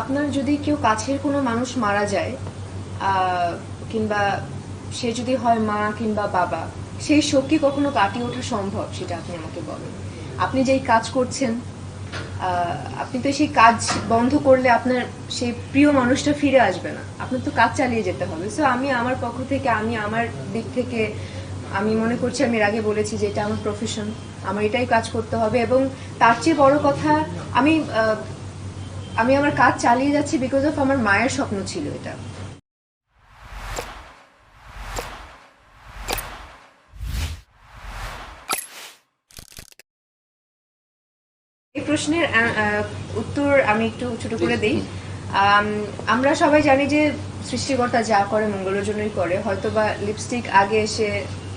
আপনার যদি কেউ কাছের কোনো মানুষ মারা যায় কিংবা সে যদি হয় মা কিংবা বাবা, সেই শোক কি কখনো কাটিয়ে ওঠা সম্ভব, সেটা আপনি আমাকে বলেন। আপনি যেই কাজ করছেন আপনি তো সেই কাজ বন্ধ করলে আপনার সেই প্রিয় মানুষটা ফিরে আসবে না। আপনার তো কাজ চালিয়ে যেতে হবে। সো আমি আমার পক্ষ থেকে, আমি আমার দিক থেকে, আমি মনে করছি, আমি এর আগে বলেছি যে এটা আমার প্রফেশন আমার এটাই কাজ করতে হবে এবং তার চেয়ে বড় কথা, আমি আমি আমার কাজ চালিয়ে যাচ্ছি বিকজ অফ আমার মায়ের স্বপ্ন ছিল এটা। এই প্রশ্নের উত্তর আমি একটু ছোট করে দিই। আম, আমরা সবাই জানি যে সৃষ্টিকর্তা যা করে মঙ্গলের জন্যই করে। হয়তো বা লিপস্টিক আগে এসে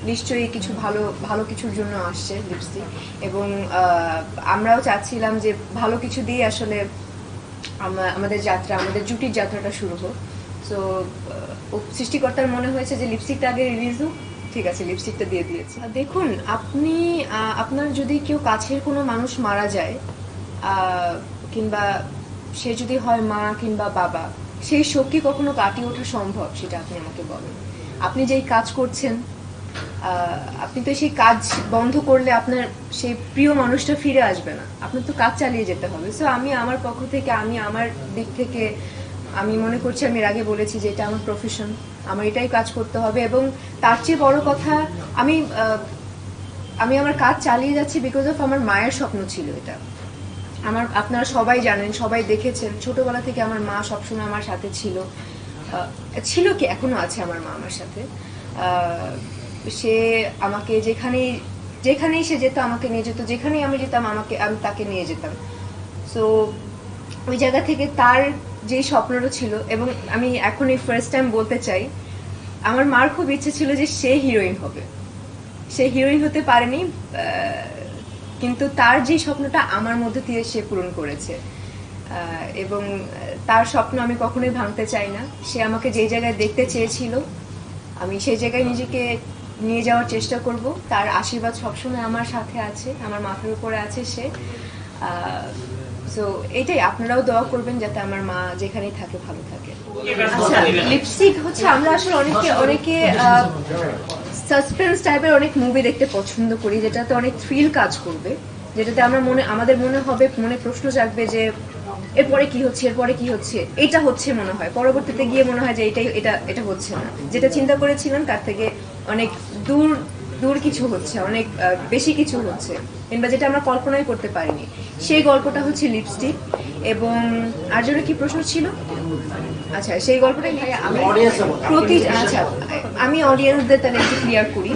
নিশ্চয়ই কিছু ভালো ভালো কিছুর জন্য আসছে লিপস্টিক এবং আমরাও চাচ্ছিলাম যে ভালো কিছু দিয়ে আসলে আমাদের যাত্রা, আমাদের জুটির যাত্রাটা শুরু হোক। সো সৃষ্টিকর্তার মনে হয়েছে যে লিপস্টিকটা আগে রিলিজ হোক। ঠিক আছে লিপস্টিকটা দিয়ে দিয়েছে। দেখুন, আপনি আপনার যদি কেউ কাছের কোনো মানুষ মারা যায় কিংবা সে যদি হয় মা কিংবা বাবা, সেই শোক কি কখনো কাটিয়ে ওঠা সম্ভব, সেটা আপনি আমাকে বলেন। আপনি যেই কাজ করছেন আপনি তো সেই কাজ বন্ধ করলে আপনার সেই প্রিয় মানুষটা ফিরে আসবে না। আপনার তো কাজ চালিয়ে যেতে হবে। সো আমি আমার পক্ষ থেকে, আমি আমার দিক থেকে, আমি মনে করছি, আমি এর আগে বলেছি যে এটা আমার প্রফেশন আমার এটাই কাজ করতে হবে এবং তার চেয়ে বড় কথা, আমি আমি আমার কাজ চালিয়ে যাচ্ছি বিকজ অফ আমার মায়ের স্বপ্ন ছিল এটা। আমার, আপনারা সবাই জানেন, সবাই দেখেছেন, ছোটবেলা থেকে আমার মা সবসময় আমার সাথে ছিল। ছিল কি? এখনও আছে আমার মা আমার সাথে। সে আমাকে যেখানেই যেখানেই সে যেত, আমাকে নিয়ে যেত। যেখানেই আমি যেতাম, আমাকে, আমি তাকে নিয়ে যেতাম। সো ওই জায়গা থেকে তার যে স্বপ্নটা ছিল, এবং আমি এখন এই ফার্স্ট টাইম বলতে চাই, আমার মার খুব ইচ্ছে ছিল যে সে হিরোইন হবে। সে হিরোইন হতে পারেনি কিন্তু তার যে স্বপ্নটা আমার মধ্যে দিয়ে সে পূরণ করেছে। এবং তার স্বপ্ন আমি কখনোই ভাঙতে চাই না। সে আমাকে যে জায়গায় দেখতে চেয়েছিল, আমি সেই জায়গায় নিজেকে নিয়ে যাওয়ার চেষ্টা করব। তার আশীর্বাদ সবসময় আমার সাথে আছে, আমার মাথার উপরে আছে সে। সো এটাই, আপনারাও দোয়া করবেন যাতে আমার মা যেখানেই থাকে, ভালো থাকে। আচ্ছা লিপস্টিক হচ্ছে, আমরা আসলে অনেকে অনেকে সাসপেন্স টাইপের অনেক মুভি দেখতে পছন্দ করি, যেটাতে অনেক থ্রিল কাজ করবে। যেটাতে আমরা মনে, আমাদের মনে হবে, মনে প্রশ্ন জাগবে যে, এরপরে কি হচ্ছে, এরপরে কি হচ্ছে, এটা হচ্ছে মনে হয়। পরবর্তীতে গিয়ে মনে হয় যে, এটাই, এটা এটা হচ্ছে না। যেটা চিন্তা করেছিলাম তার থেকে অনেক দূর দূর কিছু হচ্ছে অনেক বেশি কিছু হচ্ছে কিংবা যেটা আমরা কল্পনাই করতে পারিনি। সেই গল্পটা হচ্ছে লিপস্টিক এবং আর জন্য কি প্রশ্ন ছিল? আচ্ছা সেই গল্পটাই আমি প্রতি আচ্ছা আমি অডিয়েন্সদের তাহলে একটু ক্লিয়ার করি।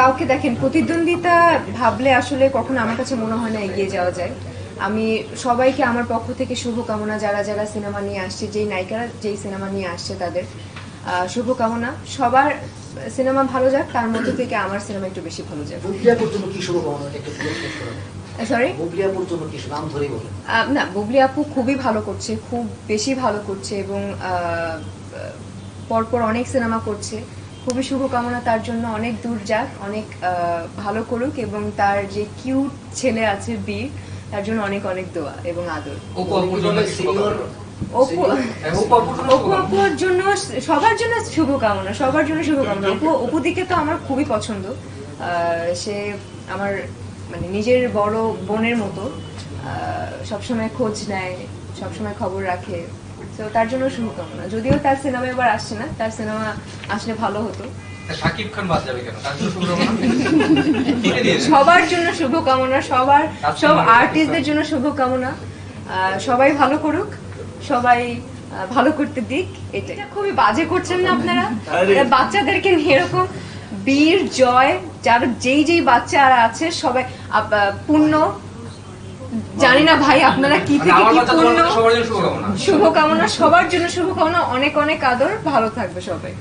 কাউকে দেখেন প্রতিদ্বন্দ্বিতা ভাবলে আসলে কখনো আমার কাছে মনে হয় না এগিয়ে যাওয়া যায়। আমি সবাইকে আমার পক্ষ থেকে শুভকামনা যারা যারা সিনেমা নিয়ে আসছে যেই নায়িকারা যেই সিনেমা নিয়ে আসছে তাদের শুভকামনা। সবার সিনেমা ভালো যাক তার মধ্যে থেকে আমার সিনেমা একটু বেশি ভালো যাক। বুবলিয়াপুর জন্য কি শুভকামনা এটা একটু করা সরি বুবলিয়াপুর জন্য কি নাম ধরেই বলেন না বুবলি আপু খুবই ভালো করছে খুব বেশি ভালো করছে এবং পরপর অনেক সিনেমা করছে। খুবই শুভকামনা তার জন্য অনেক দূর যাক অনেক আহ, ভালো করুক এবং তার যে কিউট ছেলে আছে বীর তার জন্য অনেক অনেক দোয়া এবং আদর। সিনিয়র অপু অপু জন্য সবার জন্য শুভকামনা সবার জন্য শুভকামনা। অপু তো আমার খুবই পছন্দ। সে আমার মানে নিজের বড় বোনের মতো। সবসময় খোঁজ নেয় সবসময় খবর রাখে। তো তার জন্য শুভকামনা। যদিও তার সিনেমা এবার আসছে না তার সিনেমা আসলে ভালো হতো। শাকিব খান বাদ যাবে কেন। সবার জন্য শুভকামনা সবার সব আর্টিস্টদের জন্য শুভকামনা। সবাই ভালো করুক। সবাই ভালো করতে দিক এটা খুবই বাজে করছেন না আপনারা? বাচ্চাদেরকে নিয়ে এরকম বীর জয় যার যেই যেই বাচ্চারা আছে সবাই পূর্ণ জানি না ভাই আপনারা কি মানে থেকে কি পূর্ণ শুভকামনা সবার জন্য শুভকামনা। অনেক অনেক আদর। ভালো থাকবে সবাই।